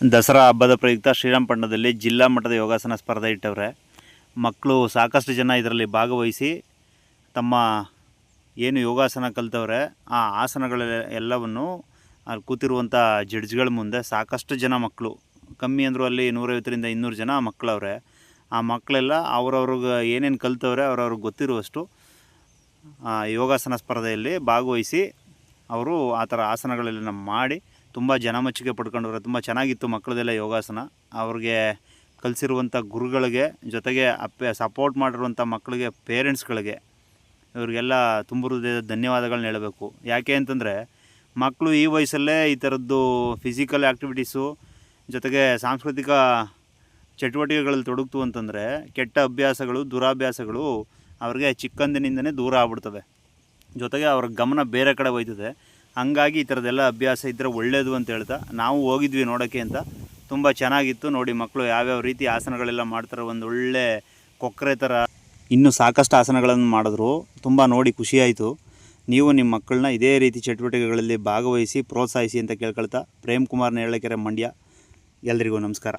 ದಸರಾ ಹಬ್ಬದ ಪ್ರಯುಕ್ತ ಶ್ರೀರಂಗಪಟ್ಟಣದಲ್ಲಿ ಜಿಲ್ಲಾ ಮಟ್ಟದ ಯೋಗಾಸನ ಸ್ಪರ್ಧೆ ಇಟ್ಟವ್ರೆ. ಮಕ್ಕಳು ಸಾಕಷ್ಟು ಜನ ಇದರಲ್ಲಿ ಭಾಗವಹಿಸಿ ತಮ್ಮ ಏನು ಯೋಗಾಸನ ಕಲಿತವ್ರೆ, ಆ ಆಸನಗಳ ಎಲ್ಲವನ್ನು ಅಲ್ಲಿ ಕೂತಿರುವಂಥ ಜಡ್ಜ್ಗಳ ಮುಂದೆ ಸಾಕಷ್ಟು ಜನ ಮಕ್ಕಳು ಕಮ್ಮಿ ಅಂದರೂ ಅಲ್ಲಿ ನೂರೈವತ್ತರಿಂದ ಇನ್ನೂರು ಜನ ಮಕ್ಕಳವ್ರೆ ಆ ಮಕ್ಕಳೆಲ್ಲ ಅವ್ರವ್ರಿಗೆ ಏನೇನು ಕಲ್ತವ್ರೆ ಅವ್ರವ್ರಿಗೆ ಗೊತ್ತಿರುವಷ್ಟು ಯೋಗಾಸನ ಸ್ಪರ್ಧೆಯಲ್ಲಿ ಭಾಗವಹಿಸಿ ಅವರು ಆ ಥರ ಆಸನಗಳೆಲ್ಲ ಮಾಡಿ ತುಂಬ ಜನಮಚ್ಚಿಗೆ ಪಡ್ಕೊಂಡವ್ರೆ, ತುಂಬ ಚೆನ್ನಾಗಿತ್ತು ಮಕ್ಕಳದೆಲ್ಲ ಯೋಗಾಸನ. ಅವ್ರಿಗೆ ಕಲಿಸಿರುವಂಥ ಗುರುಗಳಿಗೆ, ಜೊತೆಗೆ ಅಪ್ಪೆ ಸಪೋರ್ಟ್ ಮಾಡಿರುವಂಥ ಮಕ್ಕಳಿಗೆ ಪೇರೆಂಟ್ಸ್ಗಳಿಗೆ ಇವರಿಗೆಲ್ಲ ತುಂಬ ಹೃದಯದ ಧನ್ಯವಾದಗಳನ್ನ ಹೇಳಬೇಕು. ಯಾಕೆ ಅಂತಂದರೆ ಮಕ್ಕಳು ಈ ವಯಸ್ಸಲ್ಲೇ ಈ ಥರದ್ದು ಫಿಸಿಕಲ್ ಆ್ಯಕ್ಟಿವಿಟೀಸು ಜೊತೆಗೆ ಸಾಂಸ್ಕೃತಿಕ ಚಟುವಟಿಕೆಗಳಲ್ಲಿ ತೊಡಗ್ತು ಅಂತಂದರೆ, ಕೆಟ್ಟ ಅಭ್ಯಾಸಗಳು, ದುರಾಭ್ಯಾಸಗಳು ಅವ್ರಿಗೆ ಚಿಕ್ಕಂದಿನಿಂದನೇ ದೂರ ಆಗ್ಬಿಡ್ತವೆ ಜೊತೆಗೆ ಅವ್ರ ಗಮನ ಬೇರೆ ಕಡೆ ಹೋಯ್ತದೆ. ಹಂಗಾಗಿ ಈ ಥರದ್ದೆಲ್ಲ ಅಭ್ಯಾಸ ಇದ್ದರೆ ಒಳ್ಳೆಯದು ಅಂತ ಹೇಳ್ತಾ, ನಾವು ಹೋಗಿದ್ವಿ ನೋಡೋಕ್ಕೆ ಅಂತ. ತುಂಬ ಚೆನ್ನಾಗಿತ್ತು. ನೋಡಿ ಮಕ್ಕಳು ಯಾವ್ಯಾವ ರೀತಿ ಆಸನಗಳೆಲ್ಲ ಮಾಡ್ತಾರೆ ಒಂದು ಒಳ್ಳೆ ಕೊಕ್ಕರೆ ಥರ ಇನ್ನೂ ಸಾಕಷ್ಟು ಆಸನಗಳನ್ನು ಮಾಡಿದ್ರು. ತುಂಬ ನೋಡಿ ಖುಷಿಯಾಯಿತು ನೀವು ನಿಮ್ಮ ಮಕ್ಕಳನ್ನ ಇದೇ ರೀತಿ ಚಟುವಟಿಕೆಗಳಲ್ಲಿ ಭಾಗವಹಿಸಿ, ಪ್ರೋತ್ಸಾಹಿಸಿ ಅಂತ ಕೇಳ್ಕೊಳ್ತಾ, ಪ್ರೇಮ್ ಕುಮಾರ್ ನೇರಳೆಕೆರೆ ಮಂಡ್ಯ. ಎಲ್ರಿಗೂ ನಮಸ್ಕಾರ.